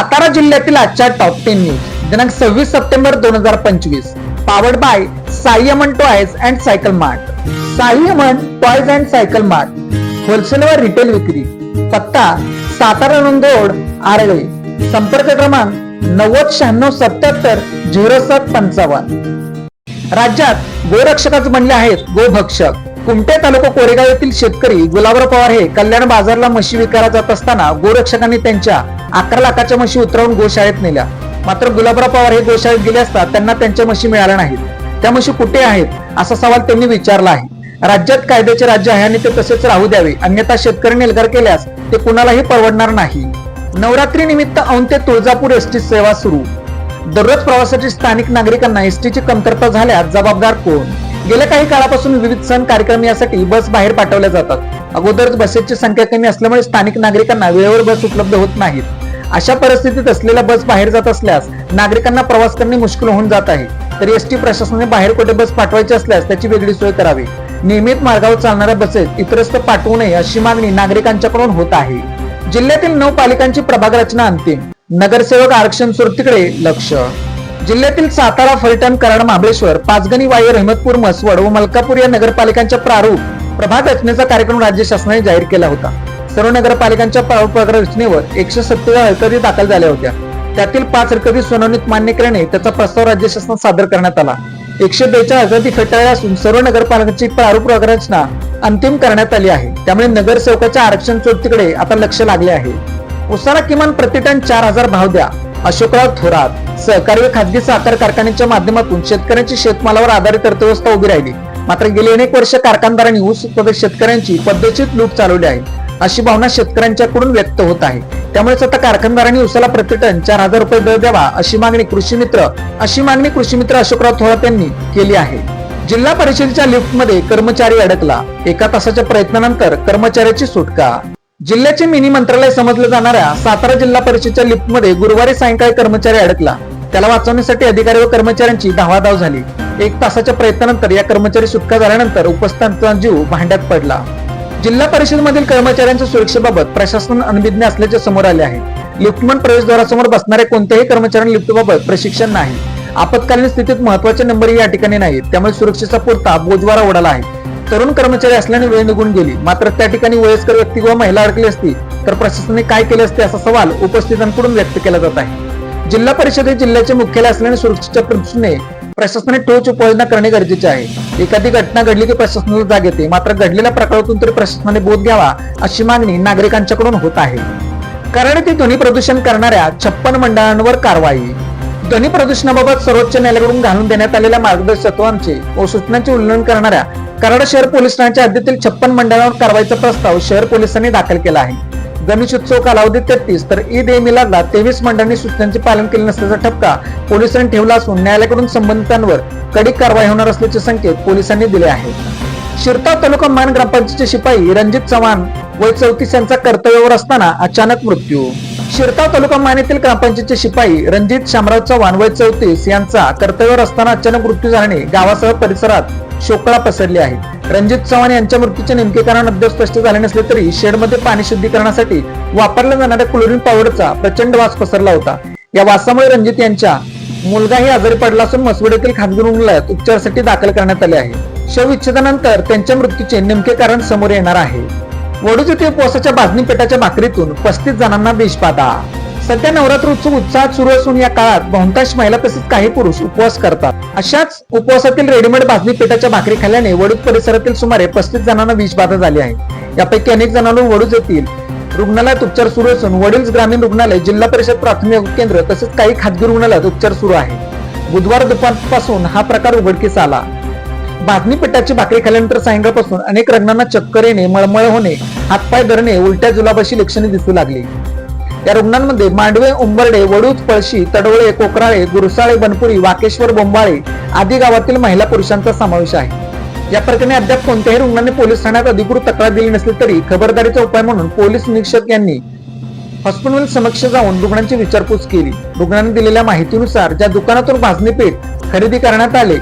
सातारा जिल्ह्यातील आजच्या top ten news दिनांक सव्वीस सप्टेंबर दोन हजार पंचवीस. Powered by Simon toys and cycle mart Simon toys and cycle mart wholesale व रिटेल विक्री. पत्ता सातारा नंदोड आरळे. संपर्क क्रमांक नव्वद शहाण्णव सत्याहत्तर झिरो सात पंचावन्न. राज्यात गोरक्षकच बनले आहेत गोभक्षक. कुमटे तालुका कोरेगाव येथील शेतकरी गुलाबराव पवार हे कल्याण बाजारला म्हशी विकायला जात असताना गोरक्षकांनी त्यांच्या अकरा लाखाच्या म्हशी उतरवून गोशाळेत नेल्या. मात्र गुलाबराव पवार हे गोशाळेत गेले असता त्यांना त्यांच्या म्हशी मिळाल्या नाहीत. त्या म्हशी कुठे आहेत असा सवाल त्यांनी विचारला आहे. राज्यात कायद्याचे राज्य आहे आणि ते तसेच राहू द्यावे अन्यथा शेतकऱ्यांनी एल्गार केल्यास ते कुणालाही परवडणार नाही. नवरात्री निमित्त औंध ते तुळजापूर एसटी सेवा सुरू. दररोज प्रवासाची स्थानिक नागरिकांना एसटीची कमतरता झाल्यास जबाबदार कोण? गेल्या काही काळापासून विविध सण कार्यक्रम यासाठी बस बाहेर पाठवल्या जातात. अगोदरच बसेसची संख्या कमी असल्यामुळे स्थानिक नागरिकांना वेळेवर बस उपलब्ध होत नाहीत. अशा परिस्थितीत असलेल्या बस बाहेर जात असल्यास नागरिकांना प्रवास करणे मुश्किल होऊन जात आहे. तर एस टी प्रशासनाने बाहेर कुठे बस पाठवायची असल्यास त्याची वेगळी सोय करावी. नियमित मार्गावर चालणाऱ्या बसेस इतरस्त पाठवू नये अशी मागणी नागरिकांच्याकडून होत आहे. जिल्ह्यातील नऊ पालिकांची प्रभाग रचना अंतिम. नगरसेवक आरक्षण सुरतीकडे लक्ष. जिल्ह्यातील सातारा फलटण कराड महाबळेश्वर पाचगणी वायर रहमतपूर मसवड व मलकापूर या नगरपालिकांच्या प्रारूप प्रभाग रचनेचा कार्यक्रम राज्य शासनाने जाहीर केला होता. सर्व नगरपालिकांच्या प्रारूप रचनेवर एकशे सत्तेचाळीस हरकती दाखल झाल्या होत्या. त्यातील पाच हरकती सुनावणीत मान्य केल्याने त्याचा प्रस्ताव राज्य शासनात सादर करण्यात आला. एकशे बेचाळीस हरकती फेटाळल्या असून सर्व नगरपालिकांची प्रारूप रचना अंतिम करण्यात आली आहे. त्यामुळे नगरसेवकाच्या आरक्षण चोरतीकडे आता लक्ष लागले आहे. उसाला किमान प्रतिटन चार हजार भाव द्या. अशोकराव थोरात सहकारी व खाजगी साखर कारखान्याच्या माध्यमातून शेतकऱ्यांची शेतमालावर आधारित अर्थव्यवस्था उभी राहिली. मात्र गेली अनेक वर्ष कारखानदारांनी ऊस उत्पादक शेतकऱ्यांची पद्धतशीर लूट चालवली आहे. अशी भावना शेतकऱ्यांच्याकडून व्यक्त होत आहे. त्यामुळेच आता कारखानदारांनी उसाला प्रतिटन चार हजार रुपये दर द्यावा अशी मागणी कृषी मित्र अशी मागणी कृषी मित्र अशोकराव थोरात यांनी केली आहे. जिल्हा परिषदेच्या लिफ्टमध्ये कर्मचारी अडकला. एका तासाच्या प्रयत्नानंतर कर्मचाऱ्याची सुटका. जिल्ह्याचे मिनी मंत्रालय समजलं जाणाऱ्या सातारा जिल्हा परिषदेच्या लिफ्टमध्ये गुरुवारी सायंकाळी कर्मचारी अडकला. त्याला वाचवण्यासाठी अधिकारी व कर्मचाऱ्यांची धावाधाव झाली. एक तासाच्या प्रयत्नानंतर या कर्मचारी सुटका झाल्यानंतर उपस्थितांचा जीव भांड्यात पडला. जिल्हा परिषदेमधील कर्मचाऱ्यांच्या सुरक्षेबाबत प्रशासन अनभिज्ञ असल्याचे समोर आले आहे. लिफ्टमन प्रवेशद्वारासमोर बसणाऱ्या कोणत्याही कर्मचाऱ्यांना लिफ्टबाबत प्रशिक्षण नाही. आपत्कालीन स्थितीत महत्त्वाचे नंबर या ठिकाणी नाहीत. त्यामुळे सुरक्षेचा पुरता बोजवारा उडाला आहे. तरुण कर्मचारी असल्याने वेळ निघून गेली. मात्र त्या ठिकाणी वयस्कर व्यक्ती किंवा महिला अडकली असती तर प्रशासनाने काय केले असते असा सवाल उपस्थितांकडून व्यक्त केला जात आहे. जिल्हा परिषदेत जिल्ह्याचे मुख्यालय असल्याने सुरक्षेच्या दृष्टीने प्रशासनाने टोच उपाययोजना करणे गरजेचे आहे. एखादी घटना घडली की प्रशासनाला जाग येते. मात्र घडलेल्या प्रकारातून तरी प्रशासनाने बोध घ्यावा अशी मागणी नागरिकांच्याकडून होत आहे. कारण ते ध्वनी प्रदूषण करणाऱ्या छप्पन मंडळांवर कारवाई. ध्वनी प्रदूषणाबाबत सर्वोच्च न्यायालयाकडून घालून देण्यात आलेल्या मार्गदर्शक व सूचनांचे उल्लंघन करणाऱ्या कराड शहर पोलीस ठाण्याच्या हद्दीतील छप्पन मंडळांवर कारवाईचा प्रस्ताव शहर पोलिसांनी दाखल केला आहे. गणेशोत्सव कालावधी तेहतीस. तर ईद ए मिलादला तेवीस मंडळांनी सूचनांचे पालन केले नसल्याचा ठपका पोलिसांनी ठेवला असून न्यायालयाकडून संबंधितांवर कडक कारवाई होणार असल्याचे संकेत पोलिसांनी दिले आहेत. शिरताव तालुका मान ग्रामपंचायतीचे शिपाई रणजित चव्हाण वय चौतीस यांचा कर्तव्यावर असताना अचानक मृत्यू. शिरताव तालुका मान येथील ग्रामपंचायतीचे शिपाई रणजित शामराव चव्हाण वय चौतीस यांचा कर्तव्यावर असताना अचानक मृत्यू झाल्याने गावासह परिसरात शोकळा पसरली आहे. रणजित चव्हाण यांच्या मृत्यूचे नेमके कारण अद्याप स्पष्ट झाले नसले तरी शेडमध्ये पाणी शुद्धीकरणासाठी वापरल्या जाणाऱ्या क्लोरीन पावडरचा प्रचंड वास पसरला होता. या वासामुळे रणजित यांच्या मुलगाही आजारी पडला असून मसवड येथील खासगी रुग्णालयात उपचारासाठी दाखल करण्यात आले आहे. शवविच्छेदनानंतर त्यांच्या मृत्यूचे नेमके कारण समोर येणार आहे. वडूज येथे उपवासाच्या भाजणी पेटाच्या भाकरीतून पस्तीस जणांना विषबाधा सध्या नवरात्र उत्सव उत्साहात सुरू असून या काळात बहुतांश महिला तसेच काही पुरुष उपवास करतात. अशाच उपवासातील रेडीमेड भाजणी पिठाच्या भाकरी खाल्ल्याने वडूद परिसरातील सुमारे पस्तीस जणांना विषबाधा झाली आहे. यापैकी अनेक जणांना वडूज येथील रुग्णालयात उपचार सुरू असून वडील ग्रामीण रुग्णालय जिल्हा परिषद प्राथमिक केंद्र तसेच काही खाजगी रुग्णालयात उपचार सुरू आहे. बुधवार दुपारपासून हा प्रकार उघडकीस आला. भाजणी पिठाची भाकरी खाल्ल्यानंतर सायंकाळपासून अनेक रुग्णांना चक्कर येणे मळमळ होणे हातपाय धरणे उलट्या जुलाबाशी लक्षणे दिसू लागली. या रुग्णांमध्ये मांडवे उंबर्डे वडूत पळशी तडवळे कोकराळे गुरसाळे बनपुरी वाकेश्वर बोंबाळे आदी गावातील महिला पुरुषांचा समावेश आहे. या प्रकरणी अद्याप कोणत्याही रुग्णाने पोलीस ठाण्यात अधिकृत तक्रार दिली नसली तरी खबरदारीचा उपाय म्हणून पोलीस निरीक्षक यांनी हॉस्पिटल समक्ष जाऊन रुग्णांची विचारपूस केली. रुग्णांनी दिलेल्या माहितीनुसार ज्या दुकानातून भाजणी पीठ खरेदी करण्यात आले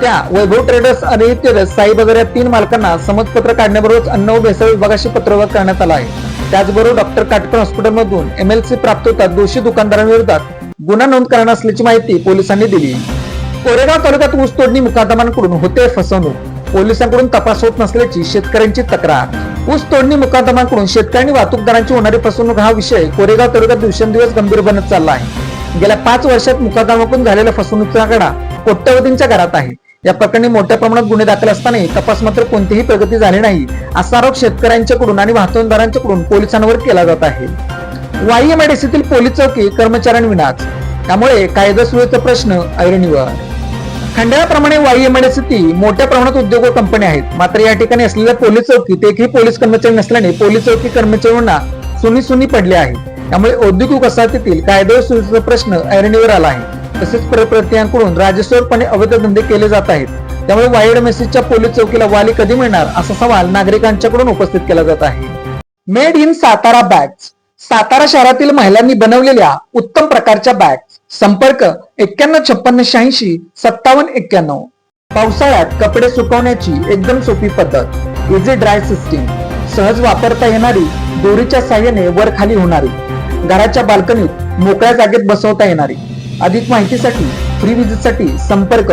त्या वैभव ट्रेडर्स आणि साई बाजार या तीन मालकांना समजपत्र काढण्याबरोबरच अन्न व भेसळ विभागाशी पत्रव्यवहार करण्यात आला आहे. त्याचबरोबर डॉक्टर काटकर हॉस्पिटलमधून एमएलसी प्राप्त होतात दोषी दुकानदारांविरोधात गुन्हा नोंद करणार असल्याची माहिती पोलिसांनी दिली. कोरेगाव तालुक्यात ऊस तोडणी मुकादमांकडून होते फसवणूक. पोलिसांकडून तपास होत नसल्याची शेतकऱ्यांची तक्रार. ऊस तोडणी मुकादमांकडून शेतकऱ्यांनी वाहतूकदारांची होणारी फसवणूक हा विषय कोरेगाव तालुक्यात दिवसेंदिवस गंभीर बनत चालला आहे. गेल्या पाच वर्षात मुकादमाकडून झालेल्या फसवणुकीचा आकडा कोट्यवधींच्या घरात आहे. या प्रकरणी मोठ्या प्रमाणात गुन्हे दाखल असतानाही तपास मात्र कोणतीही प्रगती झाली नाही. असा आरोप शेतकऱ्यांच्याकडून आणि वाहतूकदारांच्याकडून पोलिसांवर केला जात आहे. वाईएमआयडीसीतील पोलीस चौकी कर्मचाऱ्यांविनाच. त्यामुळे कायदा सुव्यवस्थेचा प्रश्न ऐरणीवर. खंडाळ्याप्रमाणे वाईएमआयडीसी मोठ्या प्रमाणात उद्योग व कंपन्या आहेत. मात्र या ठिकाणी असलेल्या पोलीस चौकीत एकही पोलीस कर्मचारी नसल्याने पोलीस चौकी कर्मचाऱ्यांना सुनी सुनी पडले आहे. त्यामुळे औद्योगिक वसाहतीतील कायदा व सुव्यवस्थेचा प्रश्न ऐरणीवर आला आहे. तसेच प्रयत्नांकडून राजस्वरपणे अवैध धंदे केले जात आहेत. त्यामुळे वाईड मेसेजच्या पोलीस चौकीला वाली कधी मिळणार असा सवाल नागरिकांच्याकडून उपस्थित केला जात आहे. Made in Satara bags Satara शहरातील महिलांनी बनवलेल्या उत्तम प्रकारच्या बॅग्स संपर्क एक्क्याण्णव छप्पन्न शहाऐंशी सत्तावन्न एक्क्याण्णव. पावसाळ्यात कपडे सुकवण्याची एकदम सोपी पद्धत. इझी ड्राय सिस्टीम सहज वापरता येणारी दोरीच्या साह्याने वर खाली होणारी. घराच्या बाल्कनीत मोकळ्या जागेत बसवता येणारी. अधिक माहितीसाठी फ्री विजिटसाठी संपर्क